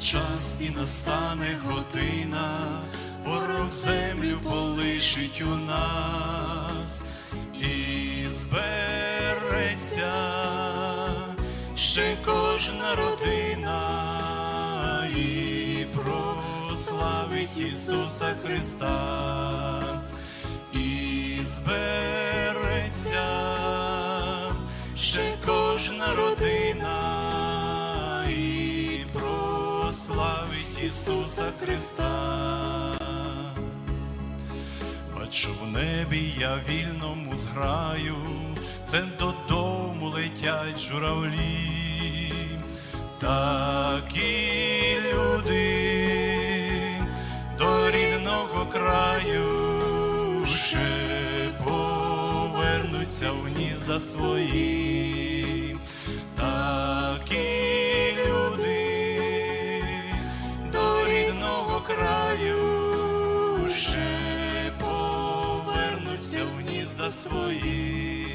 час і настане година, ворог землю полишить у нас. І збереться ще кожна родина і прославить Ісуса Христа. І збереться ще кожна родина Ісуса Христа. Бачу в небі я вільному зграю, це додому летять журавлі, такі люди до рідного краю ще повернуться в гнізда свої, свої.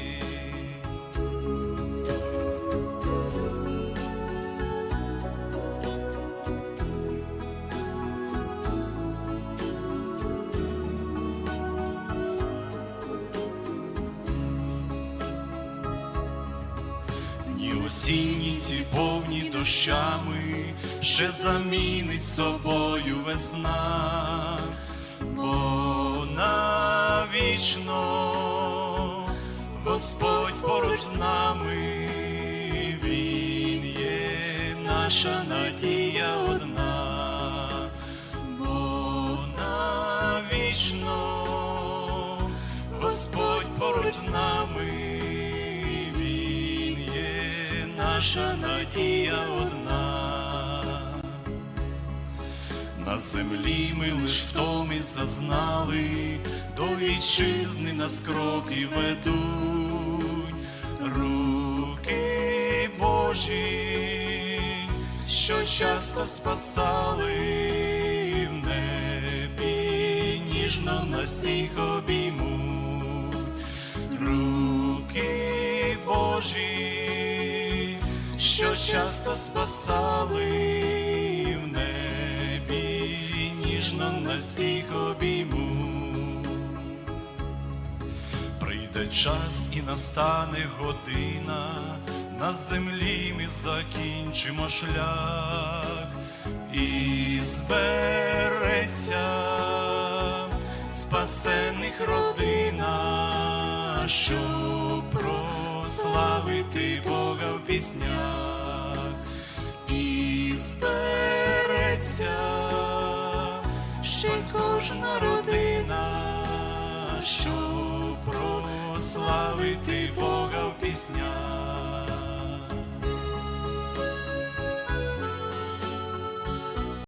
Ні осінні ці повні дощами ще замінить собою весна, бо навічно Господь поруч з нами, Він є наша надія одна, бо навічно Господь поруч з нами, Він є наша надія одна. На землі ми лиш втомі зазнали, до вітчизни нас кроки ведуть, Божі, що часто спасали в небі, ніжно нас всіх обіймуть, руки Божі, що часто спасали в небі, ніжно нас всіх обіймуть. Прийде час і настане година, на землі ми закінчимо шлях і збереться спасених родина, щоб прославити Бога в піснях і збереться ще кожна родина, щоб прославити Бога в.